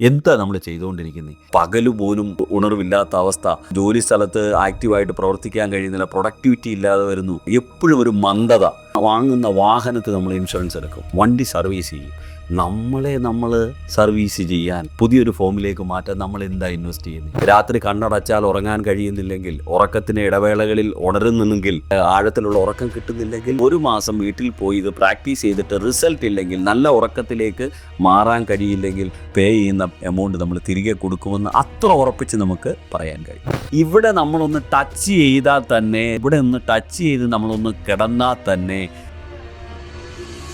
എന്താ നമ്മൾ ചെയ്തുകൊണ്ടിരിക്കുന്നത് പകൽ പോലും ഉണർവില്ലാത്ത അവസ്ഥ. ജോലി സ്ഥലത്ത് ആക്റ്റീവായിട്ട് പ്രവർത്തിക്കാൻ കഴിയുന്നില്ല. പ്രൊഡക്ടിവിറ്റി ഇല്ലാതെ വരുന്നു. എപ്പോഴും ഒരു മന്ദത. വാങ്ങുന്ന വാഹനത്തിൽ നമ്മൾ ഇൻഷുറൻസ് എടുക്കും. വണ്ടി സർവീസ് ചെയ്യും. നമ്മളെ നമ്മൾ സർവീസ് ചെയ്യാൻ പുതിയൊരു ഫോമിലേക്ക് മാറ്റാൻ നമ്മൾ എന്താ ഇൻവെസ്റ്റ് ചെയ്യുന്നത് രാത്രി കണ്ണടച്ചാൽ ഉറങ്ങാൻ കഴിയുന്നില്ലെങ്കിൽ ഉറക്കത്തിന് ഇടവേളകളിൽ ഉണരുന്നെങ്കിൽ ആഴത്തിലുള്ള ഉറക്കം കിട്ടുന്നില്ലെങ്കിൽ ഒരു മാസം വീട്ടിൽ പോയി ഇത് പ്രാക്ടീസ് ചെയ്തിട്ട് റിസൾട്ട് ഇല്ലെങ്കിൽ നല്ല ഉറക്കത്തിലേക്ക് മാറാൻ കഴിയില്ലെങ്കിൽ പേ ചെയ്യുന്ന എമൗണ്ട് നമ്മൾ തിരികെ കൊടുക്കുമെന്ന് അത്ര ഉറപ്പിച്ച് നമുക്ക് പറയാൻ കഴിയും. ഇവിടെ നമ്മളൊന്ന് ടച്ച് ചെയ്താൽ തന്നെ ഇവിടെ ഒന്ന് ടച്ച് ചെയ്ത് നമ്മളൊന്ന് കിടന്നാൽ തന്നെ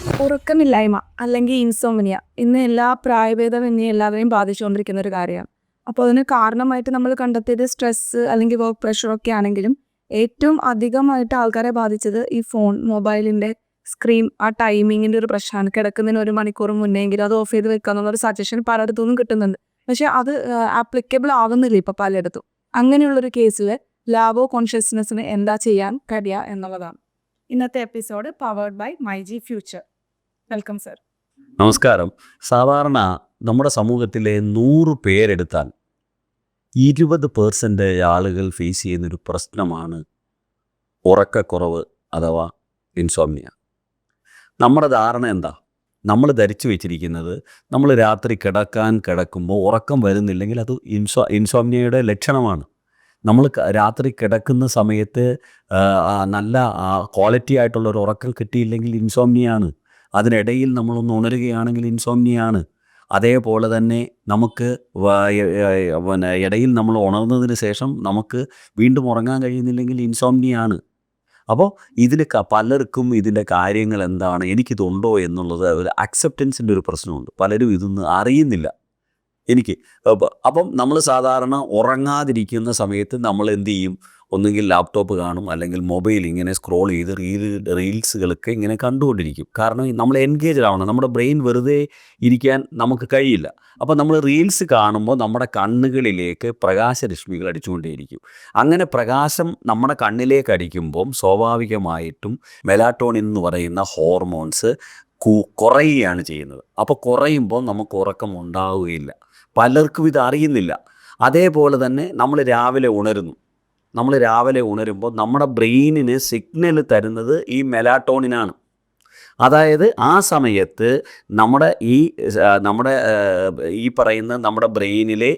ഉറക്കമില്ലായ്മ അല്ലെങ്കിൽ ഇൻസോമിനിയ ഇന്ന് എല്ലാ പ്രായഭേദമന്യേ എല്ലാവരെയും ബാധിച്ചുകൊണ്ടിരിക്കുന്ന ഒരു കാര്യമാണ്. അപ്പോൾ അതിന് കാരണമായിട്ട് നമ്മൾ കണ്ടെത്തിയത് സ്ട്രെസ്സ് അല്ലെങ്കിൽ വർക്ക് പ്രഷർ ഒക്കെ ആണെങ്കിലും ഏറ്റവും അധികമായിട്ട് ആൾക്കാരെ ബാധിച്ചത് ഈ ഫോൺ മൊബൈലിന്റെ സ്ക്രീൻ ആ ടൈമിങ്ങിന്റെ ഒരു പ്രശ്നമാണ്. കിടക്കുന്നതിന് ഒരു മണിക്കൂർ മുന്നെങ്കിലും അത് ഓഫ് ചെയ്ത് വെക്കുക എന്നുള്ളൊരു സജഷൻ പലയിടത്തുനിന്നും കിട്ടുന്നുണ്ട്. പക്ഷേ അത് ആപ്ലിക്കബിൾ ആവുന്നില്ല ഇപ്പോൾ പലയിടത്തും. അങ്ങനെയുള്ളൊരു കേസിൽ ലാബോ കോൺഷ്യസ്നെസ്സിന് എന്താ ചെയ്യാൻ കഴിയുക എന്നുള്ളതാണ്. ഇന്നത്തെ episode powered by My G Future welcome sir നമസ്കാരം. സാധാരണ നമ്മുടെ സമൂഹത്തിലെ നൂറ് പേരെടുത്താൽ ഇരുപത് പേഴ്സന്റ് ആളുകൾ ഫേസ് ചെയ്യുന്നൊരു പ്രശ്നമാണ് ഉറക്കക്കുറവ് അഥവാ ഇൻസോമിയ നമ്മുടെ ധാരണ എന്താ? നമ്മൾ ധരിച്ചു വെച്ചിരിക്കുന്നത് നമ്മൾ രാത്രി കിടക്കാൻ കിടക്കുമ്പോൾ ഉറക്കം വരുന്നില്ലെങ്കിൽ അത് ഇൻസോ ഇൻസോമിയയുടെ ലക്ഷണമാണ്. നമ്മൾ രാത്രി കിടക്കുന്ന സമയത്ത് നല്ല ക്വാളിറ്റി ആയിട്ടുള്ള ഒരു ഉറക്കം കിട്ടിയില്ലെങ്കിൽ ഇൻസോംനിയാണ് അതിനിടയിൽ നമ്മളൊന്ന് ഉണരുകയാണെങ്കിൽ ഇൻസോംനിയാണ്. അതേപോലെ തന്നെ നമുക്ക് പിന്നെ ഇടയിൽ നമ്മൾ ഉണർന്നതിന് ശേഷം നമുക്ക് വീണ്ടും ഉറങ്ങാൻ കഴിയുന്നില്ലെങ്കിൽ ഇൻസോംനിയാണ്. അപ്പോൾ ഇതിൽ പലർക്കും ഇതിന്റെ കാര്യങ്ങൾ എന്താണ് എനിക്കിതുണ്ടോ എന്നുള്ളത് ഒരു അക്സെപ്റ്റൻസിന്റെ ഒരു പ്രശ്നമുണ്ട്. പലരും ഇതൊന്നും അറിയുന്നില്ല. എനിക്ക്. അപ്പം നമ്മൾ സാധാരണ ഉറങ്ങാതിരിക്കുന്ന സമയത്ത് നമ്മൾ എന്ത് ചെയ്യും? ഒന്നുകിൽ ലാപ്ടോപ്പ് കാണും അല്ലെങ്കിൽ മൊബൈൽ ഇങ്ങനെ സ്ക്രോൾ ചെയ്ത് റീൽ റീൽസുകളൊക്കെ ഇങ്ങനെ കണ്ടുകൊണ്ടിരിക്കും. കാരണം നമ്മൾ എൻഗേജ്ഡ് ആവണം. നമ്മുടെ ബ്രെയിൻ വെറുതെ ഇരിക്കാൻ നമുക്ക് കഴിയില്ല. അപ്പോൾ നമ്മൾ റീൽസ് കാണുമ്പോൾ നമ്മുടെ കണ്ണുകളിലേക്ക് പ്രകാശരശ്മികൾ അടിച്ചുകൊണ്ടേയിരിക്കും. അങ്ങനെ പ്രകാശം നമ്മുടെ കണ്ണിലേക്ക് അടിക്കുമ്പം സ്വാഭാവികമായിട്ടും മെലാറ്റോണിൻ എന്ന് പറയുന്ന ഹോർമോൺസ് കുറയുകയാണ് ചെയ്യുന്നത്. അപ്പോൾ കുറയുമ്പോൾ നമുക്ക് ഉറക്കം ഉണ്ടാവുകയില്ല. പലർക്കും ഇത് അറിയുന്നില്ല. അതേപോലെ തന്നെ നമ്മൾ രാവിലെ ഉണരുന്നു. നമ്മൾ രാവിലെ ഉണരുമ്പോൾ നമ്മുടെ ബ്രെയിനിന് സിഗ്നൽ തരുന്നത് ഈ മെലാട്ടോണിനാണ്. അതായത് ആ സമയത്ത് നമ്മുടെ ഈ നമ്മുടെ ഈ പറയുന്ന നമ്മുടെ ബ്രെയിനിലെ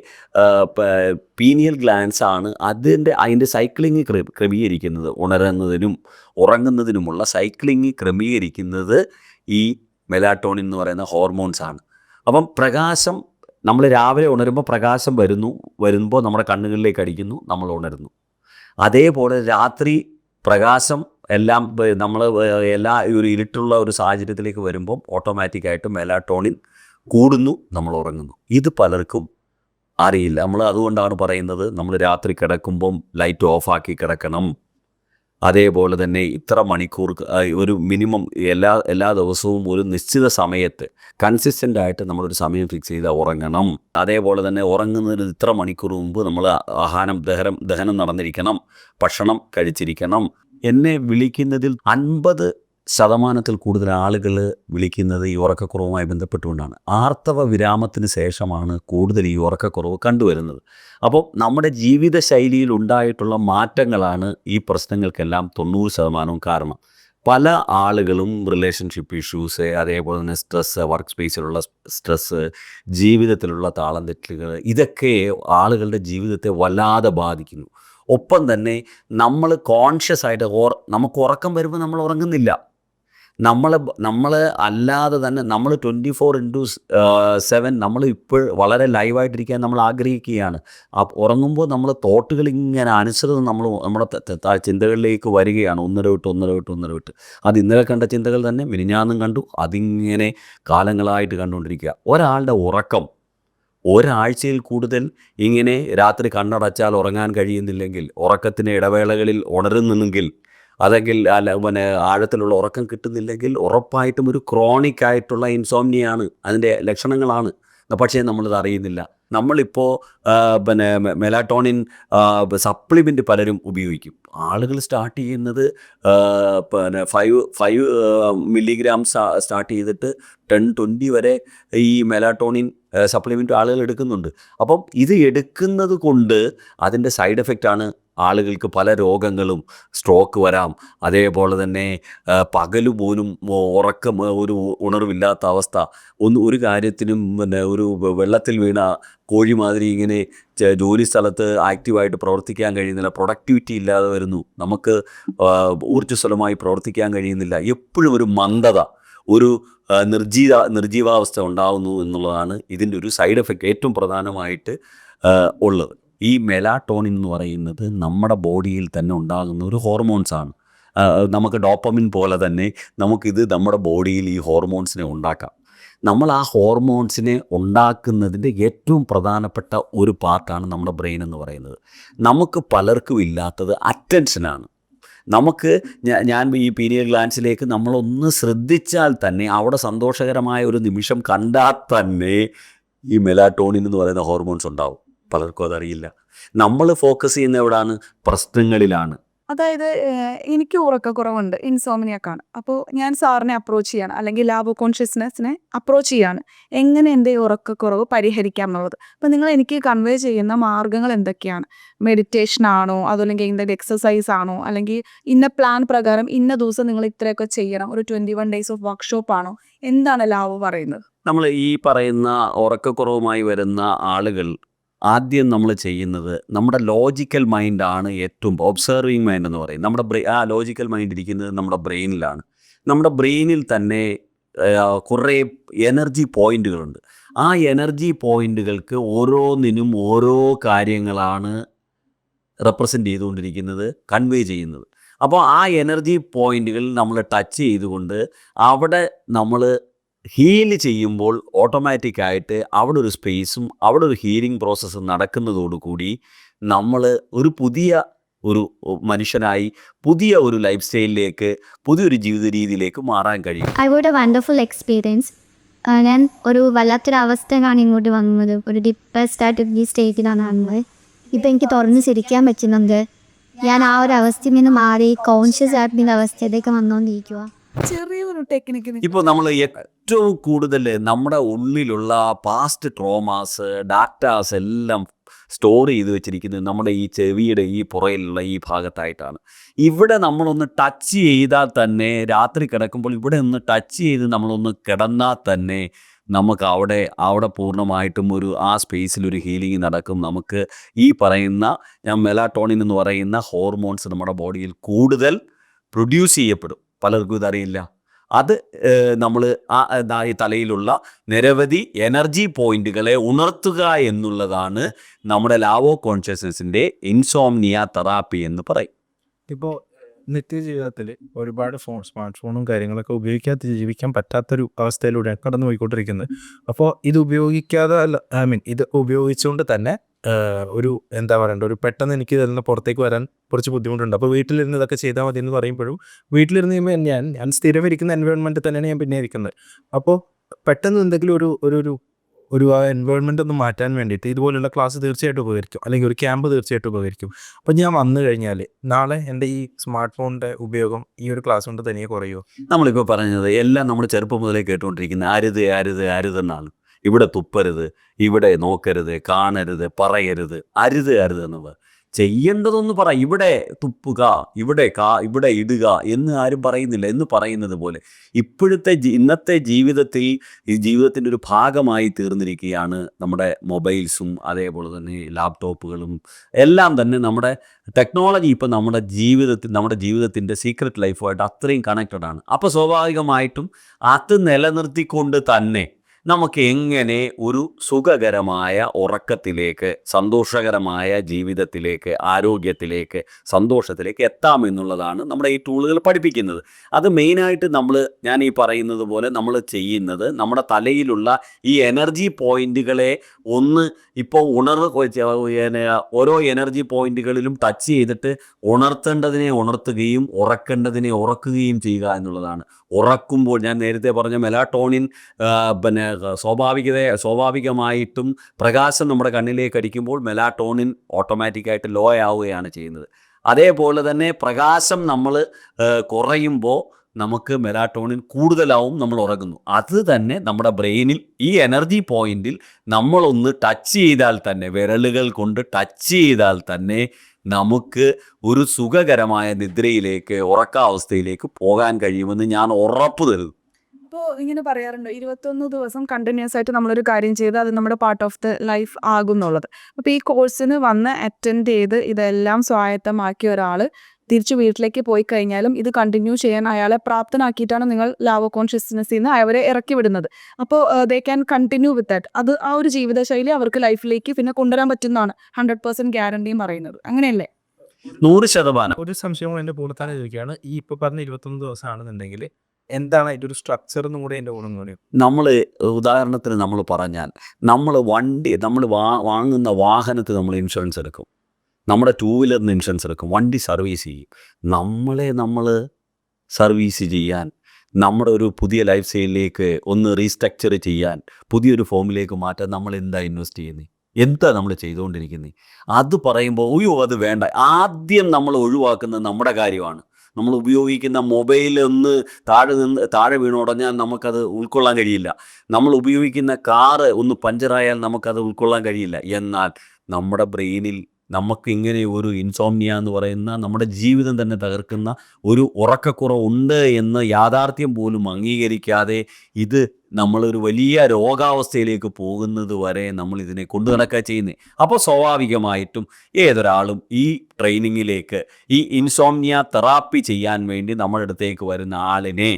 പീനിയൽ ഗ്ലാൻസ് ആണ് അതിന്റെ അതിന്റെ സൈക്ലിംഗ് ക്രമീകരിക്കുന്നത്. ഉണരുന്നതിനും ഉറങ്ങുന്നതിനുമുള്ള സൈക്ലിംഗ് ക്രമീകരിക്കുന്നത് ഈ മെലാട്ടോണിൻ എന്ന് പറയുന്ന ഹോർമോൺസ് ആണ്. അപ്പം പ്രകാശം നമ്മൾ രാവിലെ ഉണരുമ്പോൾ പ്രകാശം വരുന്നു വരുമ്പോൾ നമ്മുടെ കണ്ണുകളിലേക്ക് അടിക്കുന്നു നമ്മൾ ഉണരുന്നു. അതേപോലെ രാത്രി പ്രകാശം എല്ലാം നമ്മൾ എല്ലാ ഒരു ഇരുട്ടുള്ള ഒരു സാഹചര്യത്തിലേക്ക് വരുമ്പം ഓട്ടോമാറ്റിക്കായിട്ട് മെലാട്ടോണിൻ കൂടുന്നു നമ്മൾ ഉറങ്ങുന്നു. ഇത് പലർക്കും അറിയില്ല. നമ്മൾ അതുകൊണ്ടാണ് പറയുന്നത് നമ്മൾ രാത്രി കിടക്കുമ്പം ലൈറ്റ് ഓഫാക്കി കിടക്കണം. അതേപോലെ തന്നെ ഇത്ര മണിക്കൂർ ഒരു മിനിമം എല്ലാ എല്ലാ ദിവസവും ഒരു നിശ്ചിത സമയത്ത് കൺസിസ്റ്റന്റ് ആയിട്ട് നമ്മളൊരു സമയം ഫിക്സ് ചെയ്ത് ഉറങ്ങണം. അതേപോലെ തന്നെ ഉറങ്ങുന്നതിന് ഇത്ര മണിക്കൂർ മുമ്പ് നമ്മൾ ആഹാരം ദഹനം ദഹനം നടന്നിരിക്കണം ഭക്ഷണം കഴിച്ചിരിക്കണം. എന്നെ വിളിക്കുന്നതിൽ അൻപത് ശതമാനത്തിൽ കൂടുതൽ ആളുകൾ വിളിക്കുന്നത് ഈ ഉറക്കക്കുറവുമായി ബന്ധപ്പെട്ടുകൊണ്ടാണ്. ആർത്തവ വിരാമത്തിന് ശേഷമാണ് കൂടുതൽ ഈ ഉറക്കക്കുറവ് കണ്ടുവരുന്നത്. അപ്പോൾ നമ്മുടെ ജീവിതശൈലിയിൽ ഉണ്ടായിട്ടുള്ള മാറ്റങ്ങളാണ് ഈ പ്രശ്നങ്ങൾക്കെല്ലാം തൊണ്ണൂറ് ശതമാനവും കാരണം. പല ആളുകളും റിലേഷൻഷിപ്പ് ഇഷ്യൂസ് അതേപോലെ തന്നെ സ്ട്രെസ്സ് വർക്ക് സ്പേസിലുള്ള സ്ട്രെസ്സ് ജീവിതത്തിലുള്ള താളം തെറ്റുകൾ ഇതൊക്കെ ആളുകളുടെ ജീവിതത്തെ വല്ലാതെ ബാധിക്കുന്നു. ഒപ്പം തന്നെ നമ്മൾ കോൺഷ്യസ് ആയിട്ട് ഓർ നമുക്ക് ഉറക്കം വരുമ്പോൾ നമ്മൾ ഉറങ്ങുന്നില്ല. നമ്മൾ നമ്മൾ അല്ലാതെ തന്നെ നമ്മൾ ട്വന്റി ഫോർ ഇന്റു സെവൻ നമ്മൾ ഇപ്പോൾ വളരെ ലൈവായിട്ടിരിക്കാൻ നമ്മൾ ആഗ്രഹിക്കുകയാണ്. ഉറങ്ങുമ്പോൾ നമ്മൾ തോട്ടുകൾ ഇങ്ങനെ അനുസൃതം നമ്മൾ നമ്മുടെ ചിന്തകളിലേക്ക് വരികയാണ്. ഒന്നര വിട്ട് ഒന്നര വിട്ട് ഒന്നര വിട്ട് അത് ഇന്നലെ കണ്ട ചിന്തകൾ തന്നെ മിനിഞ്ഞാന്നും കണ്ടു. അതിങ്ങനെ കാലങ്ങളായിട്ട് കണ്ടുകൊണ്ടിരിക്കുക. ഒരാളുടെ ഉറക്കം ഒരാഴ്ചയിൽ കൂടുതൽ ഇങ്ങനെ രാത്രി കണ്ണടച്ചാൽ ഉറങ്ങാൻ കഴിയുന്നില്ലെങ്കിൽ ഉറക്കത്തിന് ഇടവേളകളിൽ ഉണരുന്നെങ്കിൽ അല്ലെങ്കിൽ അല്ല പിന്നെ ആഴത്തിലുള്ള ഉറക്കം കിട്ടുന്നില്ലെങ്കിൽ ഉറപ്പായിട്ടും ഒരു ക്രോണിക് ആയിട്ടുള്ള ഇൻസോംനിയാണ് അതിന്റെ ലക്ഷണങ്ങളാണ്. പക്ഷേ നമ്മളിത് അറിയുന്നില്ല. നമ്മളിപ്പോൾ പിന്നെ മെലാറ്റോണിൻ സപ്ലിമെന്റ് പലരും ഉപയോഗിക്കും. ആളുകൾ സ്റ്റാർട്ട് ചെയ്യുന്നത് പിന്നെ ഫൈവ് ഫൈവ് മില്ലിഗ്രാം സ്റ്റാർട്ട് ചെയ്തിട്ട് ടെൻ ട്വന്റി വരെ ഈ മെലാറ്റോണിൻ സപ്ലിമെന്റ് ആളുകൾ എടുക്കുന്നുണ്ട്. അപ്പം ഇത് എടുക്കുന്നത് കൊണ്ട് അതിന്റെ സൈഡ് എഫക്റ്റാണ് ആളുകൾക്ക് പല രോഗങ്ങളും സ്ട്രോക്ക് വരാം. അതേപോലെ തന്നെ പകലു പോലും ഉറക്കം ഒരു ഉണർവില്ലാത്ത അവസ്ഥ. ഒന്ന് ഒരു കാര്യത്തിനും പിന്നെ ഒരു വെള്ളത്തിൽ വീണ കോഴി മാതിരി ഇങ്ങനെ ജോലി സ്ഥലത്ത് ആക്റ്റീവായിട്ട് പ്രവർത്തിക്കാൻ കഴിയുന്നില്ല. പ്രൊഡക്ടിവിറ്റി ഇല്ലാതെ വരുന്നു. നമുക്ക് ഊർജസ്വലമായി പ്രവർത്തിക്കാൻ കഴിയുന്നില്ല. എപ്പോഴും ഒരു മന്ദത ഒരു നിർജീവ നിർജീവാവസ്ഥ ഉണ്ടാകുന്നു എന്നുള്ളതാണ് ഇതിന്റെ ഒരു സൈഡ് എഫക്റ്റ് ഏറ്റവും പ്രധാനമായിട്ട് ഉള്ളത്. ഈ മെലാട്ടോണിൻ എന്ന് പറയുന്നത് നമ്മുടെ ബോഡിയിൽ തന്നെ ഉണ്ടാകുന്ന ഒരു ഹോർമോൺസാണ് നമുക്ക് ഡോപ്പമിൻ പോലെ തന്നെ നമുക്കിത് നമ്മുടെ ബോഡിയിൽ ഈ ഹോർമോൺസിനെ ഉണ്ടാക്കാം. നമ്മൾ ആ ഹോർമോൺസിനെ ഉണ്ടാക്കുന്നതിന്റെ ഏറ്റവും പ്രധാനപ്പെട്ട ഒരു പാർട്ടാണ് നമ്മുടെ ബ്രെയിൻ എന്ന് പറയുന്നത്. നമുക്ക് പലർക്കും ഇല്ലാത്തത് അറ്റൻഷനാണ് നമുക്ക് ഞാൻ ഈ പീരിയഡ് ഗ്ലാൻസിലേക്ക് നമ്മളൊന്ന് ശ്രദ്ധിച്ചാൽ തന്നെ അവിടെ സന്തോഷകരമായ ഒരു നിമിഷം കണ്ടാൽ തന്നെ ഈ മെലാറ്റോണിൻ എന്ന് പറയുന്ന ഹോർമോൺസ് ഉണ്ടാവും. പലർക്കും അതറിയില്ല. നമ്മൾ ഫോക്കസ് ചെയ്യുന്ന എവിടാണ്? പ്രശ്നങ്ങളിലാണ്. അതായത് എനിക്ക് ഉറക്കക്കുറവുണ്ട് ഇൻസോമിനിയക്കാണ് അപ്പോൾ ഞാൻ സാറിനെ അപ്രോച്ച് ചെയ്യാണ് അല്ലെങ്കിൽ ലാബ് കോൺഷ്യസ്നെസ്സിനെ അപ്രോച്ച് ചെയ്യാണ്. എങ്ങനെ എന്റെ ഉറക്കക്കുറവ് പരിഹരിക്കാം എന്നുള്ളത്. അപ്പോൾ നിങ്ങൾ എനിക്ക് കൺവേ ചെയ്യുന്ന മാർഗങ്ങൾ എന്തൊക്കെയാണ്? മെഡിറ്റേഷൻ ആണോ? അതല്ലെങ്കിൽ എന്തെങ്കിലും എക്സസൈസ് ആണോ? അല്ലെങ്കിൽ ഇന്ന പ്ലാൻ പ്രകാരം ഇന്ന ദിവസം നിങ്ങൾ ഇത്രയൊക്കെ ചെയ്യണം. ഒരു twenty one days of workshop ആണോ? എന്താണ് ലാബ് പറയുന്നത്? നമ്മൾ ഈ പറയുന്ന ഉറക്കക്കുറവുമായി വരുന്ന ആളുകൾ ആദ്യം നമ്മൾ ചെയ്യുന്നത് നമ്മുടെ ലോജിക്കൽ മൈൻഡാണ് ഏറ്റവും ഒബ്സർവിങ് മൈൻഡ് എന്ന് പറയും നമ്മുടെ ബ്രെയിൻ ആ ലോജിക്കൽ മൈൻഡ് ഇരിക്കുന്നത് നമ്മുടെ ബ്രെയിനിലാണ് നമ്മുടെ ബ്രെയിനിൽ തന്നെ കുറേ എനർജി പോയിന്റുകളുണ്ട് ആ എനർജി പോയിന്റുകൾക്ക് ഓരോന്നിനും ഓരോ കാര്യങ്ങളാണ് റെപ്രസെന്റ് ചെയ്തുകൊണ്ടിരിക്കുന്നത് കൺവേ ചെയ്യുന്നത്. അപ്പോൾ ആ എനർജി പോയിന്റുകൾ നമ്മൾ ടച്ച് ചെയ്തുകൊണ്ട് അവിടെ നമ്മൾ ഹീൽ ചെയ്യുമ്പോൾ ഓട്ടോമാറ്റിക്കായിട്ട് അവിടെ ഒരു സ്പേസും അവിടെ ഒരു ഹീലിംഗ് പ്രോസസ്സ് നടക്കുന്നതോടുകൂടി നമ്മൾ ഒരു പുതിയ ഒരു മനുഷ്യനായി പുതിയ ഒരു ലൈഫ് സ്റ്റൈലിലേക്ക് പുതിയൊരു ജീവിത രീതിയിലേക്ക് മാറാൻ കഴിയും. I vote a wonderful experience ഞാൻ ഒരു വല്ലാത്തൊരവസ്ഥയാണ് ഇങ്ങോട്ട് വന്നത്. ഒരു ഡിപ്രസ്ഡ് ആയിട്ട് ഈ സ്റ്റേജിലാണ് വന്നത്. ഇപ്പം എനിക്ക് തുറന്ന് ചിരിക്കാൻ പറ്റുന്നുണ്ട്. ഞാൻ ആ ഒരു അവസ്ഥയിൽ നിന്ന് മാറി കോൺഷ്യസ് ആയിട്ടുള്ള അവസ്ഥയിലേക്ക് വന്നുകൊണ്ടിരിക്കുക ചെറിയൊരു ടെക്നിക്ക് ഇപ്പോൾ നമ്മൾ ഏറ്റവും കൂടുതൽ നമ്മുടെ ഉള്ളിലുള്ള പാസ്റ്റ് ട്രോമാസ് ഡാറ്റാസ് എല്ലാം സ്റ്റോർ ചെയ്ത് വെച്ചിരിക്കുന്നത് നമ്മുടെ ഈ ചെവിയുടെ ഈ പുറയിലുള്ള ഈ ഭാഗത്തായിട്ടാണ്. ഇവിടെ നമ്മളൊന്ന് ടച്ച് ചെയ്താൽ തന്നെ രാത്രി കിടക്കുമ്പോൾ ഇവിടെ ഒന്ന് ടച്ച് ചെയ്ത് നമ്മളൊന്ന് കിടന്നാൽ തന്നെ നമുക്ക് അവിടെ അവിടെ പൂർണമായിട്ടും ഒരു ആ സ്പേസിൽ ഒരു ഹീലിംഗ് നടക്കും. നമുക്ക് ഈ പറയുന്ന ഞാൻ മെലാട്ടോണിൻ എന്ന് പറയുന്ന ഹോർമോൺസ് നമ്മുടെ ബോഡിയിൽ കൂടുതൽ പ്രൊഡ്യൂസ് ചെയ്യപ്പെടും. പലർക്കും ഇതറിയില്ല. അത് നമ്മൾ ആ ഈ തലയിലുള്ള നിരവധി എനർജി പോയിന്റുകളെ ഉണർത്തുക എന്നുള്ളതാണ് നമ്മുടെ ലാവോ കോൺഷ്യസ്നസിന്റെ ഇൻസോംനിയ തെറാപ്പി എന്ന് പറയും. ഇപ്പോൾ നിത്യജീവിതത്തിൽ ഒരുപാട് ഫോൺ സ്മാർട്ട് ഫോണും കാര്യങ്ങളൊക്കെ ഉപയോഗിക്കാതെ ജീവിക്കാൻ പറ്റാത്തൊരു അവസ്ഥയിലൂടെയാണ് കടന്നു പോയിക്കൊണ്ടിരിക്കുന്നത് അപ്പോൾ ഇത് ഉപയോഗിക്കാതെ ഐ മീൻ ഇത് ഉപയോഗിച്ചുകൊണ്ട് തന്നെ ഒരു എന്താ പറയണ്ട ഒരു പെട്ടെന്ന് എനിക്ക് ഇതിൽ നിന്ന് പുറത്തേക്ക് വരാൻ കുറച്ച് ബുദ്ധിമുട്ടുണ്ട്. അപ്പോൾ വീട്ടിലിരുന്ന് ഇതൊക്കെ ചെയ്താൽ മതി എന്ന് പറയുമ്പോഴും വീട്ടിലിരുന്ന് കഴിയുമ്പോൾ ഞാൻ ഞാൻ സ്ഥിരം ഇരിക്കുന്ന എൻവയോൺമെന്റ് തന്നെയാണ് ഞാൻ പിന്നെ ഇരിക്കുന്നത്. അപ്പോൾ പെട്ടെന്ന് എന്തെങ്കിലും ഒരു ഒരു ഒരു ആ എൻവയോൺമെന്റ് ഒന്ന് മാറ്റാൻ വേണ്ടിയിട്ട് ഇതുപോലുള്ള ക്ലാസ് തീർച്ചയായിട്ടും ഉപകരിക്കും. അല്ലെങ്കിൽ ഒരു ക്യാമ്പ് തീർച്ചയായിട്ടും ഉപകരിക്കും. അപ്പോൾ ഞാൻ വന്നു കഴിഞ്ഞാൽ നാളെ എന്റെ ഈ സ്മാർട്ട് ഫോണിന്റെ ഉപയോഗം ഈ ഒരു ക്ലാസ് കൊണ്ട് തനിയെ കുറയുമോ? നമ്മളിപ്പോൾ പറഞ്ഞത് എല്ലാം നമ്മൾ ചെറുപ്പം മുതലേ കേട്ടുകൊണ്ടിരിക്കുന്ന അരുത് അരുത് അരുതെന്നാണ് ഇവിടെ തുപ്പരുത് ഇവിടെ നോക്കരുത് കാണരുത് പറയരുത് അരുത് അരുത് എന്നുള്ളത്. ചെയ്യേണ്ടതൊന്ന് പറ ഇവിടെ തുപ്പുക ഇവിടെ കാ ഇവിടെ ഇടുക എന്ന് ആരും പറയുന്നില്ല എന്ന് പറയുന്നത് പോലെ. ഇപ്പോഴത്തെ ഇന്നത്തെ ജീവിതത്തിൽ ഈ ജീവിതത്തിന്റെ ഒരു ഭാഗമായി തീർന്നിരിക്കുകയാണ് നമ്മുടെ മൊബൈൽസും അതേപോലെ തന്നെ ലാപ്ടോപ്പുകളും എല്ലാം തന്നെ നമ്മുടെ ടെക്നോളജി ഇപ്പം നമ്മുടെ ജീവിതത്തിൽ നമ്മുടെ ജീവിതത്തിന്റെ സീക്രട്ട് ലൈഫുമായിട്ട് അത്രയും കണക്റ്റഡ് ആണ് അപ്പോൾ സ്വാഭാവികമായിട്ടും അത് നിലനിർത്തിക്കൊണ്ട് തന്നെ നമുക്ക് എങ്ങനെ ഒരു സുഖകരമായ ഉറക്കത്തിലേക്ക് സന്തോഷകരമായ ജീവിതത്തിലേക്ക് ആരോഗ്യത്തിലേക്ക് സന്തോഷത്തിലേക്ക് എത്താം എന്നുള്ളതാണ് നമ്മുടെ ഈ ടൂളുകൾ പഠിപ്പിക്കുന്നത്. അത് മെയിനായിട്ട് നമ്മൾ ഞാൻ ഈ പറയുന്നത് പോലെ നമ്മൾ ചെയ്യുന്നത് നമ്മുടെ തലയിലുള്ള ഈ എനർജി പോയിന്റുകളെ ഒന്ന് ഇപ്പോൾ ഉണർവ് ഓരോ എനർജി പോയിന്റുകളിലും ടച്ച് ചെയ്തിട്ട് ഉണർത്തേണ്ടതിനെ ഉണർത്തുകയും ഉറക്കേണ്ടതിനെ ഉറക്കുകയും ചെയ്യുക എന്നുള്ളതാണ്. ഉറക്കുമ്പോൾ ഞാൻ നേരത്തെ പറഞ്ഞ മെലാട്ടോണിൻ പിന്നെ സ്വാഭാവികത സ്വാഭാവികമായിട്ടും പ്രകാശം നമ്മുടെ കണ്ണിലേക്ക് അടിക്കുമ്പോൾ മെലാട്ടോണിൻ ഓട്ടോമാറ്റിക്കായിട്ട് ലോ ആവുകയാണ് ചെയ്യുന്നത്. അതേപോലെ തന്നെ പ്രകാശം നമ്മൾ കുറയുമ്പോൾ നമുക്ക് മെലാട്ടോണിൻ കൂടുതലാവും നമ്മൾ ഉറങ്ങുന്നു. അത് തന്നെ നമ്മുടെ ബ്രെയിനിൽ ഈ എനർജി പോയിന്റിൽ നമ്മളൊന്ന് ടച്ച് ചെയ്താൽ തന്നെ വിരലുകൾ കൊണ്ട് ടച്ച് ചെയ്താൽ തന്നെ നമുക്ക് ഒരു സുഖകരമായ നിദ്രയിലേക്ക് ഉറക്കാവസ്ഥയിലേക്ക് പോകാൻ കഴിയുമെന്ന് ഞാൻ ഉറപ്പ് തരുന്നു. അപ്പോൾ ഇങ്ങനെ പറയാറുണ്ടോ ഇരുപത്തൊന്ന് ദിവസം കണ്ടിന്യൂസ് ആയിട്ട് നമ്മളൊരു കാര്യം ചെയ്ത് അത് നമ്മുടെ പാർട്ട് ഓഫ് ദ ലൈഫ് ആകുന്നുള്ളത്. അപ്പോൾ ഈ കോഴ്സിന് വന്ന് അറ്റൻഡ് ചെയ്ത് ഇതെല്ലാം സ്വായത്തമാക്കിയ ഒരാൾ തിരിച്ചു വീട്ടിലേക്ക് പോയി കഴിഞ്ഞാലും ഇത് കണ്ടിന്യൂ ചെയ്യാൻ അയാളെ പ്രാപ്തനാക്കിയിട്ടാണ് നിങ്ങൾ ലാവോ കോൺഷ്യസ്നെസ്സിൽ നിന്ന് അവരെ ഇറക്കി വിടുന്നത്. അപ്പോൾ they can continue with that അത് ആ ഒരു ജീവിതശൈലി അവർക്ക് ലൈഫിലേക്ക് പിന്നെ കൊണ്ടുവരാൻ പറ്റുന്നതാണ്. ഹൺഡ്രഡ് പെർസെന്റ് ഗ്യാരണ്ടിയും പറയുന്നത്. അങ്ങനെയല്ലേ? നൂറ് ശതമാനം. ഒരു സംശയവും എന്റെ കൂടെ തന്നെ ചോദിക്കുകയാണ്. ഈ ഇപ്പോൾ പറഞ്ഞ ഇരുപത്തൊന്ന് ദിവസമാണെന്നുണ്ടെങ്കിൽ എന്താണ് അതിന്റെ ഒരു സ്ട്രക്ചർ എന്നും കൂടി എന്റെ ഓണം പറയും. നമ്മൾ ഉദാഹരണത്തിന് നമ്മൾ പറഞ്ഞാൽ നമ്മൾ വണ്ടി നമ്മൾ വാ വാങ്ങുന്ന വാഹനത്തിൽ നമ്മൾ ഇൻഷുറൻസ് എടുക്കും. നമ്മുടെ ടൂ വീലറിന് ഇൻഷുറൻസ് എടുക്കും. വണ്ടി സർവീസ് ചെയ്യും. നമ്മളെ നമ്മൾ സർവീസ് ചെയ്യാൻ നമ്മുടെ ഒരു പുതിയ ലൈഫ് സ്റ്റൈലിലേക്ക് ഒന്ന് റീസ്ട്രക്ചർ ചെയ്യാൻ പുതിയൊരു ഫോമിലേക്ക് മാറ്റാൻ നമ്മൾ എന്താ ഇൻവെസ്റ്റ് ചെയ്യുന്നത് എന്താ നമ്മൾ ചെയ്തുകൊണ്ടിരിക്കുന്നത് അത് പറയുമ്പോൾ അയ്യോ അത് വേണ്ട. ആദ്യം നമ്മൾ ഒഴിവാക്കുന്നത് നമ്മുടെ കാര്യമാണ്. നമ്മൾ ഉപയോഗിക്കുന്ന മൊബൈൽ ഒന്ന് താഴെ നിന്ന് താഴെ വീണുടഞ്ഞാൽ നമുക്കത് ഉൾക്കൊള്ളാൻ കഴിയില്ല. നമ്മൾ ഉപയോഗിക്കുന്ന കാറ് ഒന്ന് പഞ്ചറായാൽ നമുക്കത് ഉൾക്കൊള്ളാൻ കഴിയില്ല. എന്നാൽ നമ്മുടെ ബ്രെയിനിൽ നമുക്ക് ഇങ്ങനെ ഒരു ഇൻസോംനിയ എന്ന് പറയുന്ന നമ്മുടെ ജീവിതം തന്നെ തകർക്കുന്ന ഒരു ഉറക്കക്കുറവുണ്ട് എന്ന് യാഥാർത്ഥ്യം പോലും അംഗീകരിക്കാതെ ഇത് നമ്മളൊരു വലിയ രോഗാവസ്ഥയിലേക്ക് പോകുന്നത് വരെ നമ്മൾ ഇതിനെ കൊണ്ടു നടക്കുക ചെയ്യുന്നത് അപ്പോൾ സ്വാഭാവികമായിട്ടും ഏതൊരാളും ഈ ട്രെയിനിങ്ങിലേക്ക് ഈ ഇൻസോംനിയ തെറാപ്പി ചെയ്യാൻ വേണ്ടി നമ്മുടെ അടുത്തേക്ക് വരുന്ന ആളിനെ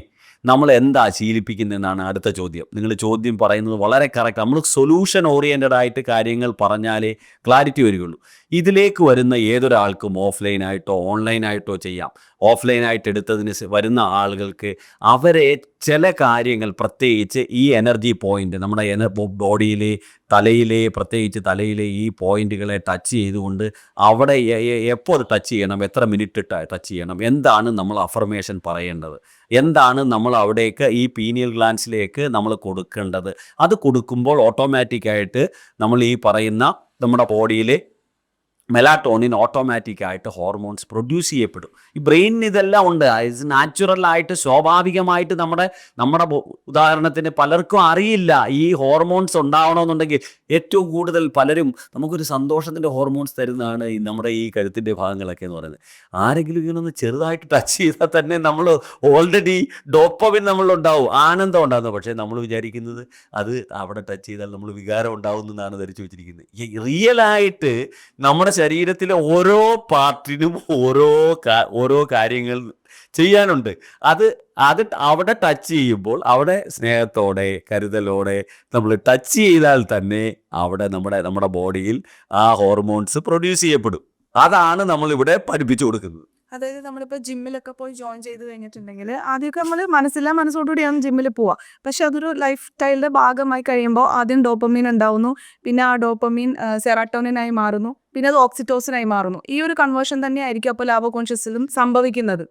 നമ്മൾ എന്താ ശീലിപ്പിക്കുന്നതെന്നാണ് അടുത്ത ചോദ്യം. നിങ്ങൾ ചോദ്യം പറയുന്നത് വളരെ കറക്റ്റ് നമ്മൾ സൊല്യൂഷൻ ഓറിയന്റഡ് ആയിട്ട് കാര്യങ്ങൾ പറഞ്ഞാലേ ക്ലാരിറ്റി വരികയുള്ളൂ. ഇതിലേക്ക് വരുന്ന ഏതൊരാൾക്കും ഓഫ്ലൈനായിട്ടോ ഓൺലൈനായിട്ടോ ചെയ്യാം. ഓഫ്ലൈനായിട്ട് എടുത്തതിന് വരുന്ന ആളുകൾക്ക് അവരെ ചില കാര്യങ്ങൾ പ്രത്യേകിച്ച് ഈ എനർജി പോയിന്റ് നമ്മുടെ എന ബോഡിയിലെ തലയിലെ പ്രത്യേകിച്ച് തലയിലെ ഈ പോയിന്റുകളെ ടച്ച് ചെയ്തുകൊണ്ട് അവിടെ എപ്പോൾ ടച്ച് ചെയ്യണം എത്ര മിനിറ്റ് ടച്ച് ചെയ്യണം എന്താണ് നമ്മൾ അഫർമേഷൻ പറയേണ്ടത് എന്താണ് നമ്മൾ അവിടേക്ക് ഈ പീനിയൽ ഗ്ലാൻസിലേക്ക് നമ്മൾ കൊടുക്കേണ്ടത് അത് കൊടുക്കുമ്പോൾ ഓട്ടോമാറ്റിക്കായിട്ട് നമ്മൾ ഈ പറയുന്ന നമ്മുടെ ബോഡിയിലെ മെലാട്ടോണിൻ ഓട്ടോമാറ്റിക്കായിട്ട് ഹോർമോൺസ് പ്രൊഡ്യൂസ് ചെയ്യപ്പെടും. ഈ ബ്രെയിനിന് ഇതെല്ലാം ഉണ്ട്. ഇത് നാച്ചുറലായിട്ട് സ്വാഭാവികമായിട്ട് നമ്മുടെ നമ്മുടെ ഉദാഹരണത്തിന് പലർക്കും അറിയില്ല ഈ ഹോർമോൺസ് ഉണ്ടാവണമെന്നുണ്ടെങ്കിൽ ഏറ്റവും കൂടുതൽ പലരും നമുക്കൊരു സന്തോഷത്തിന്റെ ഹോർമോൺസ് തരുന്നതാണ് ഈ നമ്മുടെ ഈ കഴുത്തിന്റെ ഭാഗങ്ങളൊക്കെ എന്ന് പറയുന്നത്. ആരെങ്കിലും ഇങ്ങനൊന്ന് ചെറുതായിട്ട് ടച്ച് ചെയ്താൽ തന്നെ നമ്മൾ ഓൾറെഡി ഡോപ്പവിൻ നമ്മളുണ്ടാവും ആനന്ദം ഉണ്ടാകുന്നു. പക്ഷേ നമ്മൾ വിചാരിക്കുന്നത് അത് അവിടെ ടച്ച് ചെയ്താൽ നമ്മൾ വികാരം ഉണ്ടാവും എന്നാണ് ധരിച്ചു വെച്ചിരിക്കുന്നത്. റിയലായിട്ട് നമ്മുടെ ശരീരത്തിലെ ഓരോ പാർട്ടിനും ഓരോ ഓരോ കാര്യങ്ങൾ ചെയ്യാനുണ്ട്. അത് അത് അവിടെ ടച്ച് ചെയ്യുമ്പോൾ അവിടെ സ്നേഹത്തോടെ കരുതലോടെ നമ്മൾ ടച്ച് ചെയ്താൽ തന്നെ അവിടെ നമ്മുടെ നമ്മുടെ ബോഡിയിൽ ആ ഹോർമോൺസ് പ്രൊഡ്യൂസ് ചെയ്യപ്പെടും. അതാണ് നമ്മളിവിടെ പഠിപ്പിച്ചു കൊടുക്കുന്നത്. അതായത് നമ്മളിപ്പോൾ ജിമ്മിലൊക്കെ പോയി ജോയിൻ ചെയ്ത് കഴിഞ്ഞിട്ടുണ്ടെങ്കിൽ ആദ്യമൊക്കെ നമ്മൾ മനസ്സില്ലാ മനസ്സോടുകൂടിയാണ് ജിമ്മിൽ പോവുക പക്ഷെ അതൊരു ലൈഫ് സ്റ്റൈലിന്റെ ഭാഗമായി കഴിയുമ്പോൾ ആദ്യം ഡോപ്പമീൻ ഉണ്ടാവുന്നു. പിന്നെ ആ ഡോപ്പമീൻ സെറാട്ടോണിനായി മാറുന്നു. പിന്നെ അത് ഓക്സിറ്റോസിനായി മാറുന്നു. ഈ ഒരു കൺവേർഷൻ തന്നെയായിരിക്കും അപ്പോൾ ലാബോ കോൺഷ്യസിലും സംഭവിക്കുന്നത്.